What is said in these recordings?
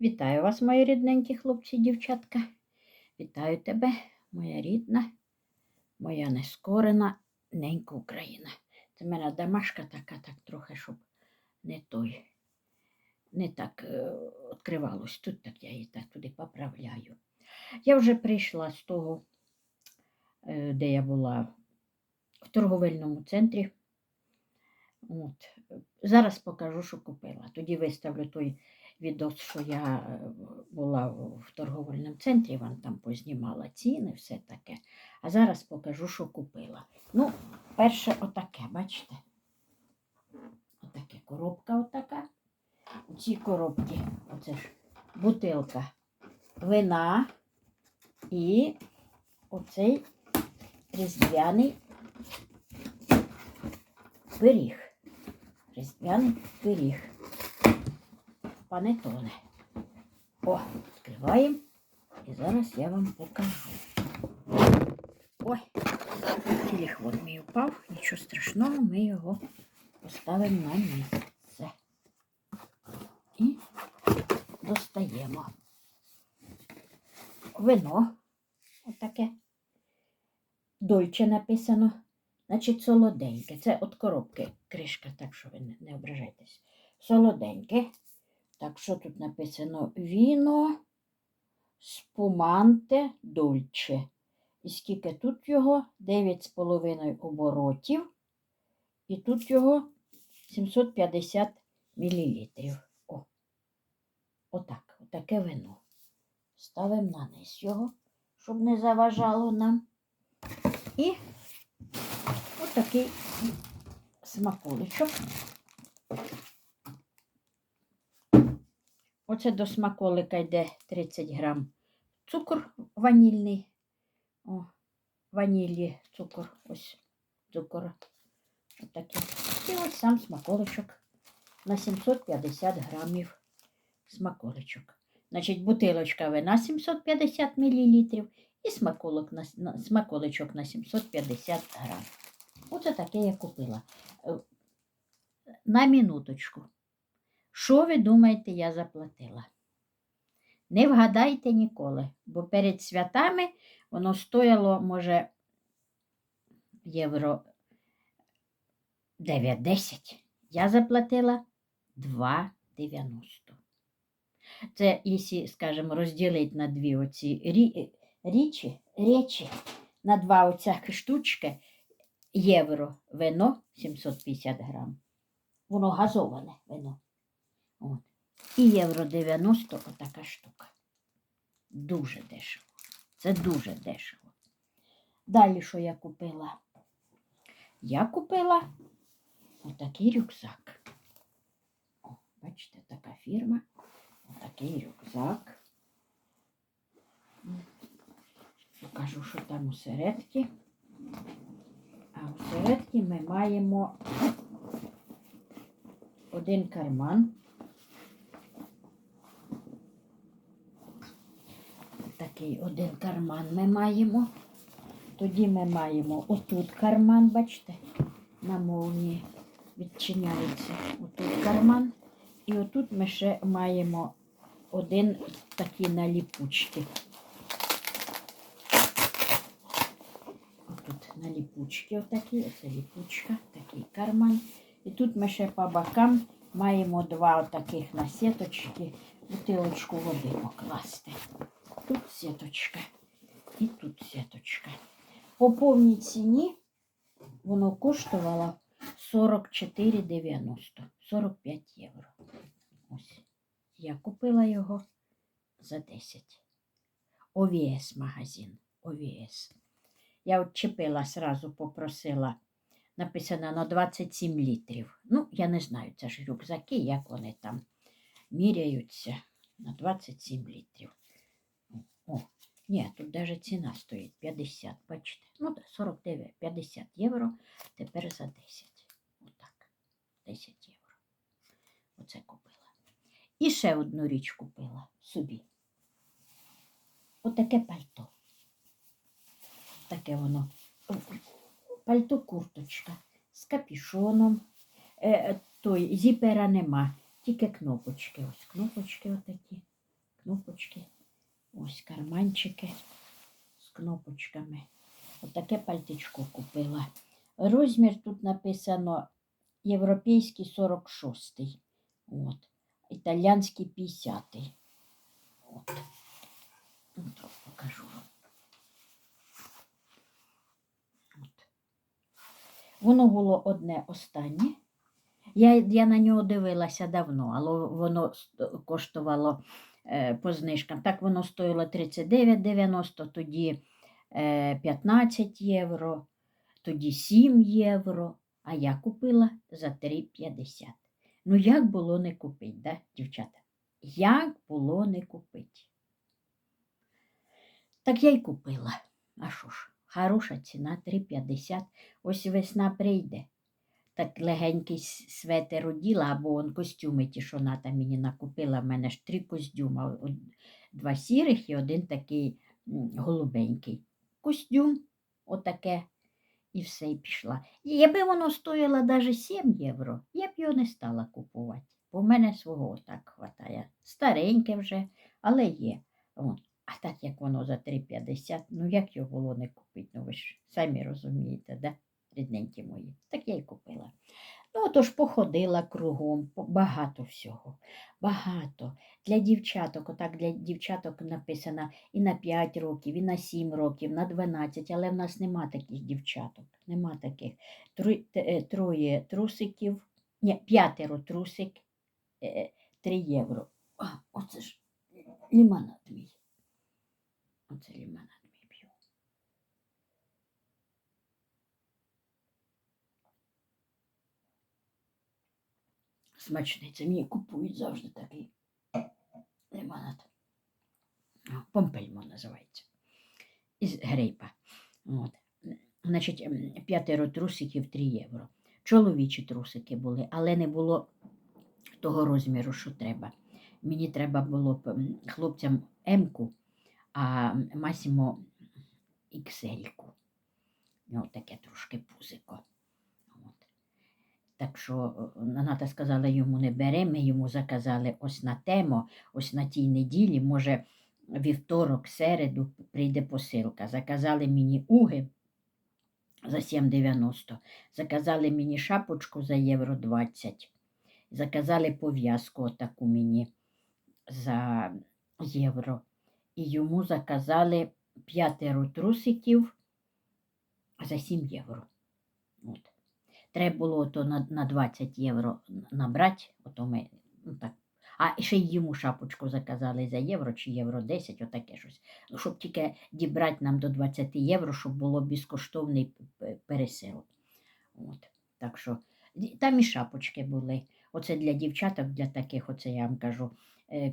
Вітаю вас, мої рідненькі хлопці і дівчатка. Вітаю тебе, моя рідна, моя нескорена ненька Україна. Це в мене домашка така, так трохи, щоб не той, не так е, відкривалось. Тут так я її так туди поправляю. Я вже прийшла з того, е, де я була в торговельному центрі. От. Зараз покажу, що купила. Тоді виставлю той відос, що я е, була в торговельному центрі, вам там познімала ціни, все таке. А зараз покажу, що купила. Ну, перше отаке, бачите? Отаке коробка отака. У цій коробці, оце ж бутилка вина і оцей різдвяний пиріг. Різдвяний пиріг. Панетоне. О, відкриваємо. І зараз я вам покажу. Ой, телефон мій упав, нічого страшного, ми його поставимо на місце. І достаємо. Вино. Отаке. Дольче написано. Значить, солоденьке. Це від коробки кришка, так що ви не, ображайтесь. Солоденьке. Так, що тут написано? Віно спуманте дольче. І скільки тут його? 9,5 оборотів. І тут його 750 мл. О, отак, отаке вино. Ставимо на низ його, щоб не заважало нам. І отакий смаколичок. Оце до смаколика йде 30 грам цукор ванільний. О, ванілі цукор, ось цукор. Отакий. І ось сам смаколичок на 750 грамів смаколичок. Значить, бутилочка вина 750 мл і смаколик на, смаколичок на 750 грам. Оце таке я купила. Е, На минуточку. Що ви думаєте, я заплатила? Не вгадайте ніколи, бо перед святами воно стояло, може, євро 9-10. Я заплатила 2,90. Це, якщо, скажімо, розділити на дві оці рі, річі, речі, на два оця штучки, євро вино 750 грам. Воно газоване вино. От. І євро 90 отака штука. Дуже дешево. Це дуже дешево. Далі, що я купила? Я купила отакий рюкзак. О, бачите, така фірма. Отакий рюкзак. Покажу, що там усередки. А усередки ми маємо один карман. Такий один карман ми маємо. Тоді ми маємо отут карман, бачите, на молнії відчиняється отут карман. І отут ми ще маємо один такі наліпучки. Отут наліпучки отакі, оце ліпучка, такий карман. І тут ми ще по бокам маємо два таких на сіточки, бутилочку води покласти. Тут сіточка і тут сіточка. По повній ціні воно коштувало 44,90, 45 євро. Ось. Я купила його за 10. ОВС магазин. ОВС. Я от чепила, сразу попросила написано на 27 літрів. Ну, я не знаю, це ж рюкзаки, як вони там міряються на 27 літрів. О, ні, тут навіть ціна стоїть 50, бачите. Ну, 49, 50 євро, тепер за 10. Отак, 10 євро. Оце купила. І ще одну річ купила собі. Отаке пальто. Таке воно пальто курточка з капюшоном. Е, той зіпера нема, тільки кнопочки. Ось кнопочки отакі. кнопочки. Ось карманчики з кнопочками. Отаке пальтичко купила. Розмір тут написано європейський 46. От. Італійський 50. От. От покажу вам. От. Воно було одне останнє. Я, я на нього дивилася давно, але воно коштувало по знижкам. Так воно стоїло 39,90, тоді е, 15 євро, тоді 7 євро, а я купила за 3,50. Ну, як було не купити, да, дівчата? Як було не купити? Так я й купила. А що ж, хороша ціна 3,50. Ось весна прийде. Так легенький светер оділа, або он костюми ті, що Ната мені накупила. В мене ж три костюми. Два сірих і один такий голубенький. Костюм, отаке, і все, і пішла. І якби воно стоїло навіть 7 євро, я б його не стала купувати. Бо в мене свого так хватає. Стареньке вже, але є. А так як воно за 3,50, ну як його було не купити? Ну ви ж самі розумієте, да? Рідненькі мої. Так я й купила. Ну, отож походила кругом, багато всього. Багато. Для дівчаток, отак для дівчаток написано і на 5 років, і на 7 років, на 12, але в нас нема таких дівчаток. Нема таких. Е, Троє трусиків, ні, п'ятеро трусик, 3 євро. А, оце ж лимонад мій. Оце лимонад Смачний. Це мені купують завжди такий лимонад. Помпельмо називається. Із грейпа. От. Значить, п'ятеро трусиків 3 євро. Чоловічі трусики були, але не було того розміру, що треба. Мені треба було б хлопцям М-ку, а Масімо XL-ку. Ну, таке трошки пузико. Так що е, Ната сказала, йому не бере, ми йому заказали ось на тему, ось на тій неділі, може, вівторок, середу прийде посилка. Заказали мені уги за 7,90, заказали мені шапочку за євро 20, заказали пов'язку таку мені за євро. І йому заказали п'ятеро трусиків за 7 євро. От. Треба було то на, на 20 євро набрати, ото ми, ну так. А ще й йому шапочку заказали за євро чи євро 10, отаке щось. Ну, щоб тільки дібрати нам до 20 євро, щоб було безкоштовний п- п- пересил. От. Так що там і шапочки були. Оце для дівчаток, для таких, оце я вам кажу,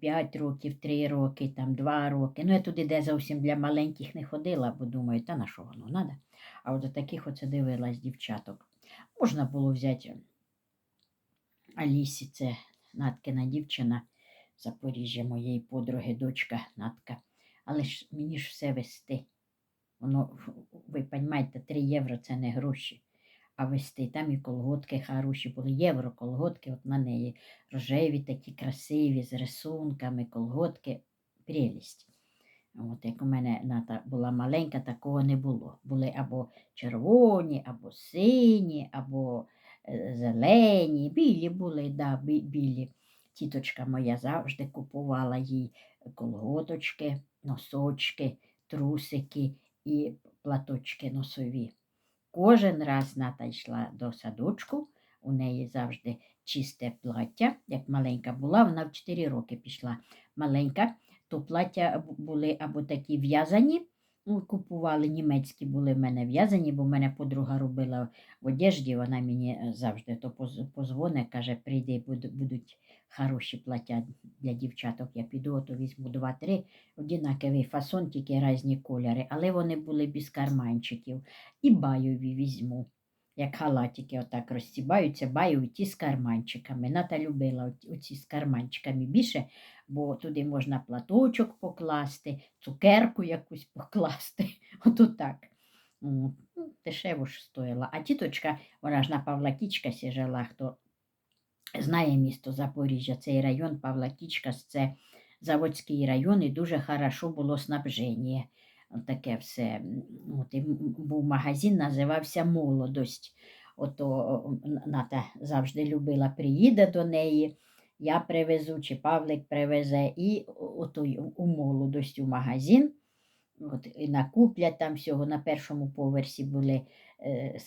5 років, 3 роки, там 2 роки. Ну, я туди, де зовсім для маленьких не ходила, бо думаю, та на що воно треба. А от до таких оце дивилась дівчаток. Можна було взяти Алісі, це Наткина дівчина Запоріжжя моєї подруги, дочка Натка. Але ж мені ж все вести. Воно, ви розумієте, 3 євро це не гроші. А вести там і колготки хороші були. Євро колготки, от на неї рожеві такі красиві, з рисунками, колготки. Прелість. От як у мене ната була маленька, такого не було. Були або червоні, або сині, або е, зелені, білі були, да, білі. Тіточка моя завжди купувала їй колготочки, носочки, трусики і платочки носові. Кожен раз Ната йшла до садочку, у неї завжди чисте плаття. Як маленька була, вона в 4 роки пішла маленька, то плаття були або такі в'язані, ну, купували німецькі були в мене в'язані, бо в мене подруга робила в одежді, вона мені е, завжди то позвоне, каже, прийди, будуть хороші плаття для дівчаток. Я піду, то візьму два-три, однаковий фасон, тільки різні кольори, але вони були без карманчиків. І байові візьму. Як халатики отак розсібаються, байові ті з карманчиками. Ната любила оці з карманчиками більше, бо туди можна платочок покласти, цукерку якусь покласти. Ото так. Ну, Дешево ж стоїла. А тіточка, вона ж на Павлакічка жила, хто знає місто Запоріжжя, цей район Павлакічка, це заводський район і дуже хорошо було снабження. От Таке все. От, і був магазин, називався Молодость. Ото Ната завжди любила, приїде до неї, я привезу, чи Павлик привезе, і ото у молодость у магазин. От, і накуплять там всього на першому поверсі були е,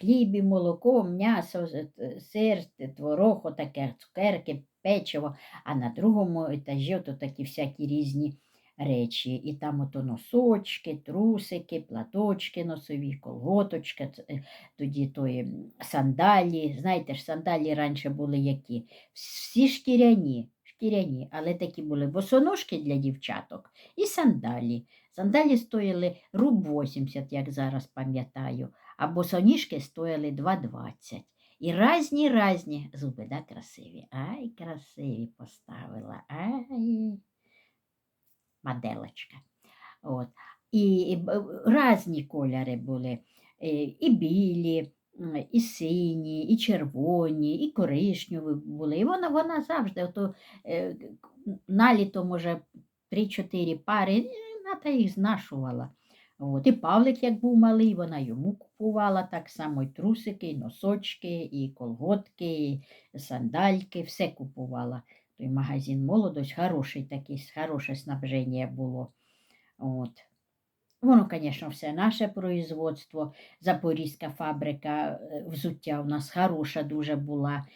хліб, молоко, м'ясо, сир, творог, отаке, цукерки, печиво, а на другому етажі ото такі всякі різні речі. І там ото носочки, трусики, платочки носові, колготочки, е, тоді тої сандалі. Знаєте ж, сандалі раніше були які? Всі шкіряні, шкіряні, але такі були босоножки для дівчаток і сандалі. Сандалі стоїли руб 80, як зараз пам'ятаю, а босоніжки стоїли 2,20. І разні разні зуби, да, красиві. Ай, красиві поставила. Ай, моделочка. От. І, і б- разні кольори були. е, І білі, і сині, і червоні, і коричневі були. І вона, вона завжди ото, к- наліто, може, 3-4 пари, е, Ната їх знашувала. От. І Павлик, як був малий, вона йому купувала так само і трусики, і носочки, і колготки, і сандальки, все купувала. Той магазин молодость, хороший такий, хороше снабження було. От. Воно, звісно, все наше производство, Запорізька фабрика е, взуття у нас хороша дуже була.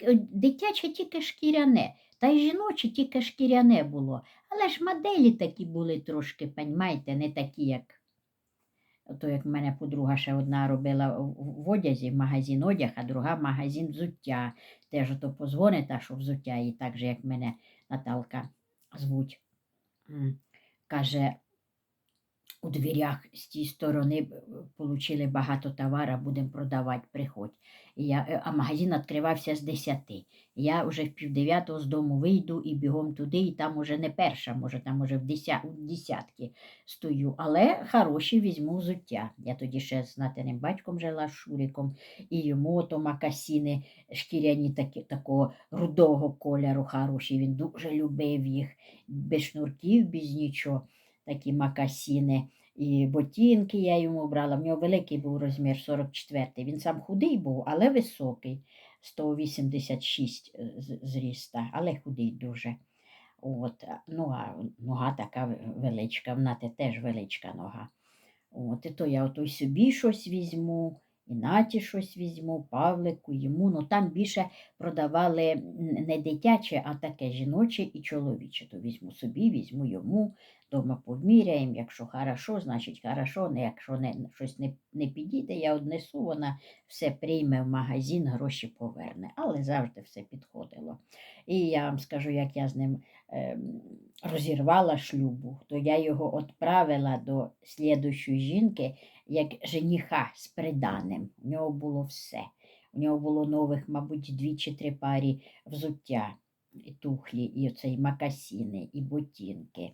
Е, Дитяче тільки шкіряне, та й жіноче тільки шкіряне було. Але ж моделі такі були трошки, понімаєте, не такі, як. То, як мене подруга ще одна робила в одязі, в магазин одяг, а друга магазин взуття. Теж ото позвонить, та що взуття, і так же, як мене Наталка звуть. Каже, у дверях з тієї сторони отримали багато товару, будемо продавати, приходь. Я, е, а магазин відкривався з 10. Я вже в півдев'ятого з дому вийду і бігом туди, і там уже не перша, може, там уже в десятки стою. Але хороші візьму взуття. Я тоді ще з натиним батьком жила Шуриком, і йому ото макасіни шкіряні такі, такого рудого кольору хороші. Він дуже любив їх, без шнурків, без нічого такі макасіни. І ботинки я йому брала. В нього великий був розмір 44. Він сам худий був, але високий, 186 е, зріста, але худий дуже. От, ну, а нога така величка, вона теж величка нога. От, і то я ото собі щось візьму, і наті щось візьму, Павлику, йому. Ну там більше продавали не дитяче, а таке жіноче і чоловіче. То візьму собі, візьму йому, дома поміряємо. Якщо хорошо, значить хорошо. Не, якщо не, щось не, не підійде, я однесу, вона все прийме в магазин, гроші поверне. Але завжди все підходило. І я вам скажу, як я з ним ем, розірвала шлюбу, то я його відправила до слідущої жінки як жениха з приданим. У нього було все. У нього було нових, мабуть, дві чи три парі взуття, і тухлі, і оцей макасіни, і ботинки,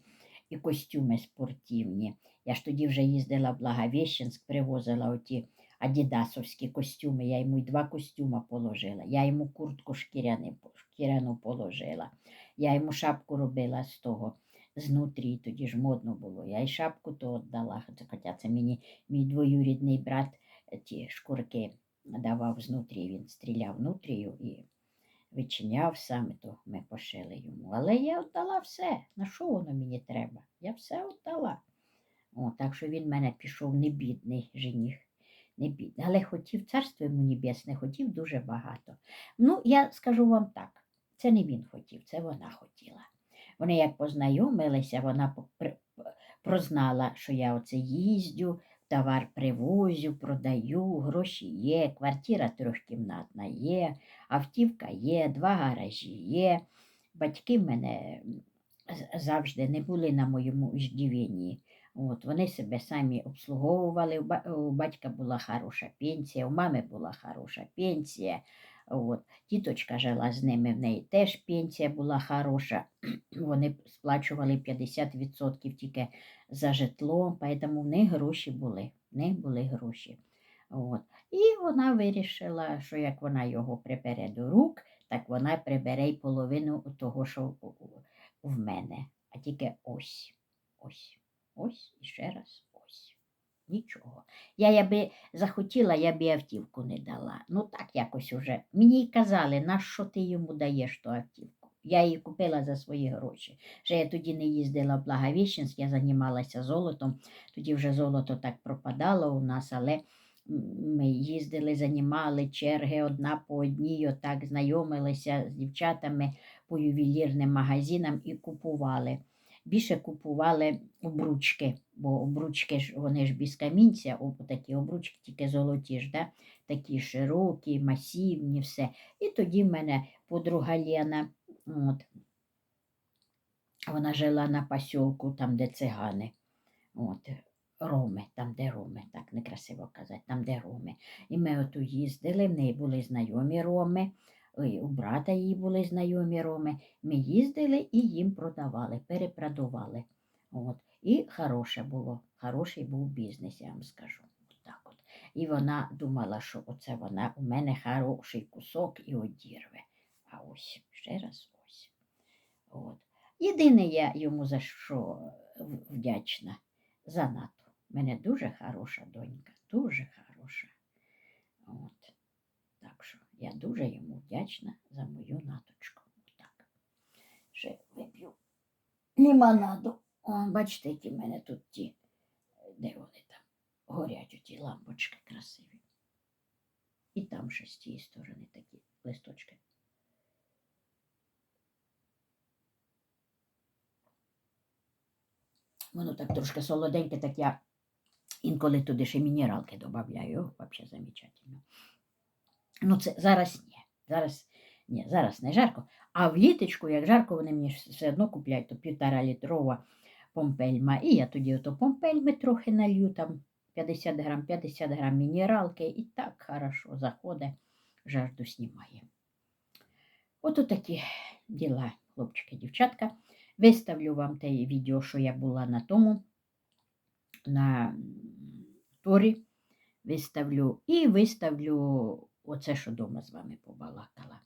і костюми спортивні. Я ж тоді вже їздила в Благовіщенськ, привозила оті адідасовські костюми. Я йому й два костюма положила. Я йому куртку шкіряну положила. Я йому шапку робила з того, знутрі, тоді ж модно було. Я й шапку то віддала. Хоча це мені мій двоюрідний брат е, ті шкурки давав знутрі, він стріляв внутрію і вичиняв саме, то ми пошили йому. Але я віддала все. На що воно мені треба? Я все віддала. О, так що він мене пішов не бідний жених. Не бідний. Але хотів царство йому небесне, хотів дуже багато. Ну, я скажу вам так: це не він хотів, це вона хотіла. Вони як познайомилися, вона прознала, що я оце їздю, товар привозю, продаю, гроші є, квартира трьохкімнатна є, автівка є, два гаражі є. Батьки мене завжди не були на моєму иждівенні. От, вони себе самі обслуговували. У батька була хороша пенсія, у мами була хороша пенсія. От. Тіточка жила з ними, в неї теж пенсія була хороша. Вони сплачували 50% тільки за житло, тому в них гроші були. В них були гроші. От. І вона вирішила, що як вона його прибере до рук, так вона прибере й половину того, що в мене, а тільки ось, ось, ось і ще раз. Нічого. Я я би захотіла, я б і автівку не дала. Ну так якось уже. Мені й казали, на що ти йому даєш ту автівку? Я її купила за свої гроші. Ще я тоді не їздила в Благовіщенськ, я займалася золотом. Тоді вже золото так пропадало у нас, але ми їздили, займали черги одна по одній, отак знайомилися з дівчатами по ювелірним магазинам і купували. Більше купували обручки, бо обручки ж вони ж без камінця, такі обручки тільки золоті ж, да? такі широкі, масивні, все. І тоді в мене подруга Лена, от, вона жила на посілку, там, де цигани. От, Роми, там, де Роми, так некрасиво казати, там, де Роми. І ми ото їздили, в неї були знайомі Роми, у брата її були знайомі Роми. Ми їздили і їм продавали, перепродавали. От. І хороше було, хороший був бізнес, я вам скажу. Так от. І вона думала, що оце вона у мене хороший кусок і одірве. А ось ще раз ось. От. Єдине я йому за що вдячна за НАТО. У мене дуже хороша донька, дуже хороша. От. Я дуже йому вдячна за мою наточку. Так. Ще вип'ю лімонаду. О, бачите, які в мене тут ті, де вони там горять ті лампочки красиві. І там ще з тієї сторони такі листочки. Воно так трошки солоденьке, так я інколи туди ще мінералки додаю. Взагалі замечательно. Ну, це зараз ні. Зараз ні, зараз не жарко. А вліточку, як жарко, вони мені все одно купляють, то півтора літрова помпельма. І я тоді ото помпельми трохи налью, там 50 грам, 50 грам мінералки, і так хорошо заходить, жажду знімає. Ото такі діла, хлопчики, дівчатка. Виставлю вам те відео, що я була на тому, на торі. Виставлю і виставлю оце, що дома з вами побалакала.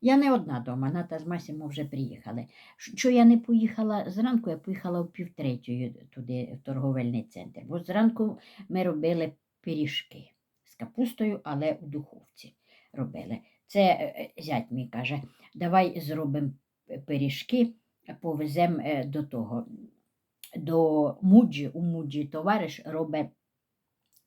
Я не одна дома, Ната з Масімо вже приїхали. Що я не поїхала зранку, я поїхала в півтретьої туди, в торговельний центр. Бо зранку ми робили пиріжки з капустою, але у духовці робили. Це е, е, зять мій каже, давай зробимо пиріжки, повеземо е, до того, до Муджі. У Муджі товариш робить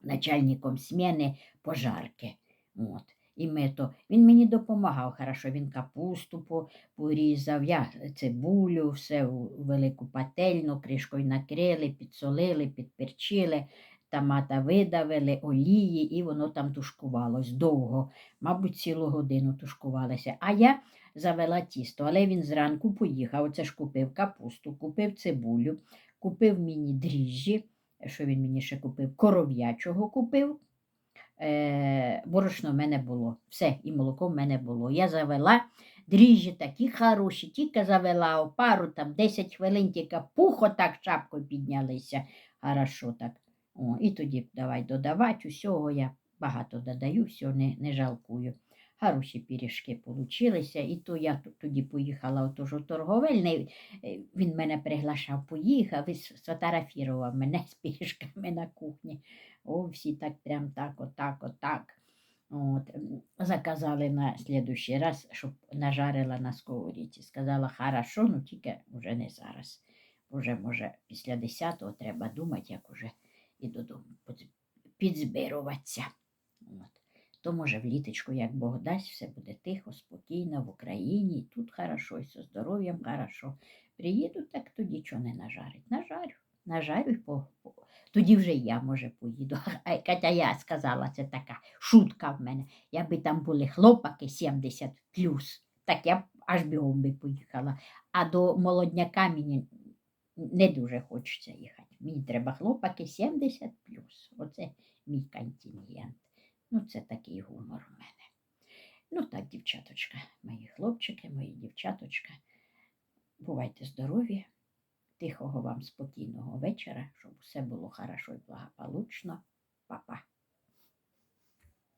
начальником сміни пожарки. От. І ми то, він мені допомагав хорошо, він капусту порізав, я цибулю, все у велику пательну, кришкою накрили, підсолили, підперчили, томата видавили, олії, і воно там тушкувалось довго, мабуть, цілу годину тушкувалося. А я завела тісто, але він зранку поїхав, оце ж купив капусту, купив цибулю, купив мені дріжджі, що він мені ще купив, коров'ячого купив. Е, борошно в мене було. Все, і молоко в мене було. Я завела дріжджі такі хороші, тільки завела опару, там 10 хвилин, тільки пухо так шапкою піднялися. Хорошо так. О, і тоді давай додавати. Усього я багато додаю, всього не, не жалкую. Хороші пиріжки получилися, і то я тоді поїхала отож у торговельний. е, Він мене приглашав, поїхав і с- сфотографував мене з пиріжками на кухні. О, всі так прям так, отак, отак. От, заказали на слідущий раз, щоб нажарила на сковорідці. Сказала, хорошо, ну тільки вже не зараз. Уже, може, після 10-го треба думати, як уже і додому підзбируватися. То, може, вліточку, як Бог дасть, все буде тихо, спокійно в Україні, і тут хорошо, і зі здоров'ям хорошо. Приїду, так тоді чого не нажарить? Нажарю, нажарю по, по, тоді вже я, може, поїду. Катя, я сказала, це така шутка в мене. Якби там були хлопаки 70 плюс, так я б аж бігом би поїхала. А до молодняка мені не дуже хочеться їхати. Мені треба хлопаки 70 плюс. Оце мій контингент. Ну, це такий гумор у мене. Ну так, дівчаточка, мої хлопчики, мої дівчаточка. Бувайте здорові, тихого вам спокійного вечора, щоб все було хорошо і благополучно. Па-па.